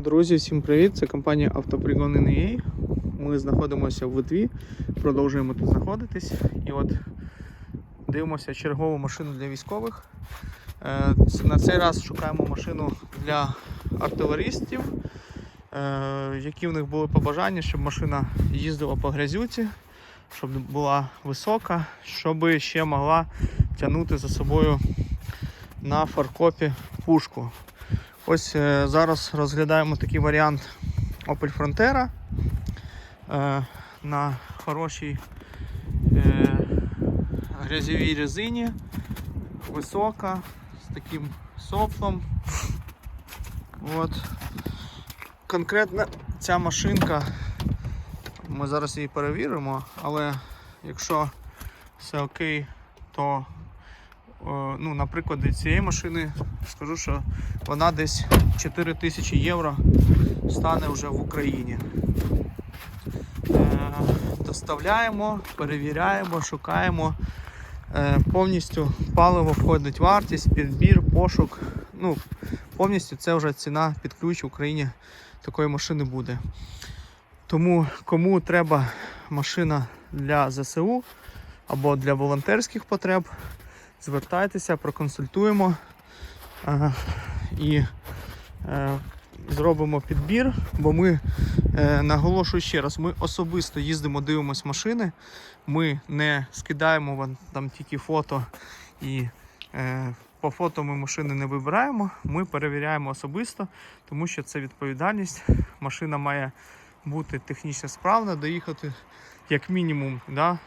Друзі, всім привіт! Це компанія Автопригони.ua. Ми знаходимося в Литві, продовжуємо тут знаходитись. І от дивимося чергову машину для військових. Е, На цей раз шукаємо машину для артилерістів, е, які в них були побажання, щоб машина їздила по грязюці, щоб була висока, щоб ще могла тягнути за собою на фаркопі пушку. Ось е, зараз розглядаємо такий варіант Opel Frontera е, на хорошій е, грязьовій резині, висока, з таким софлом. От. Конкретно ця машинка, ми зараз її перевіримо, але якщо все окей, то ну, на прикладі цієї машини скажу, що вона десь 4 тисячі євро стане вже в Україні. Е, доставляємо, перевіряємо, шукаємо. Е, повністю паливо входить вартість, підбір, пошук. Ну, повністю це вже ціна під ключ в Україні такої машини буде. Тому кому треба машина для ЗСУ або для волонтерських потреб, звертайтеся, проконсультуємо е, і е, зробимо підбір, бо ми е, наголошую ще раз, ми особисто їздимо, дивимося машини, ми не скидаємо вам там тільки фото і е, по фото ми машини не вибираємо, ми перевіряємо особисто, тому що це відповідальність. Машина має бути технічно справна, доїхати як мінімум да,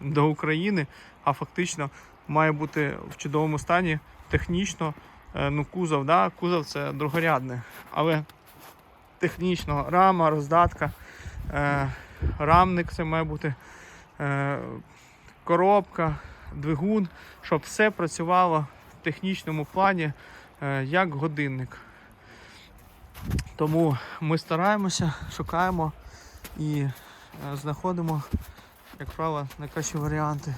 до України, а фактично має бути в чудовому стані технічно. Е, Ну, кузов, да, кузов це другорядне, але технічно рама, роздатка, е, рамник це має бути е, коробка, двигун, щоб все працювало в технічному плані як годинник. Тому ми стараємося, шукаємо і знаходимо, як правило, найкращі варіанти.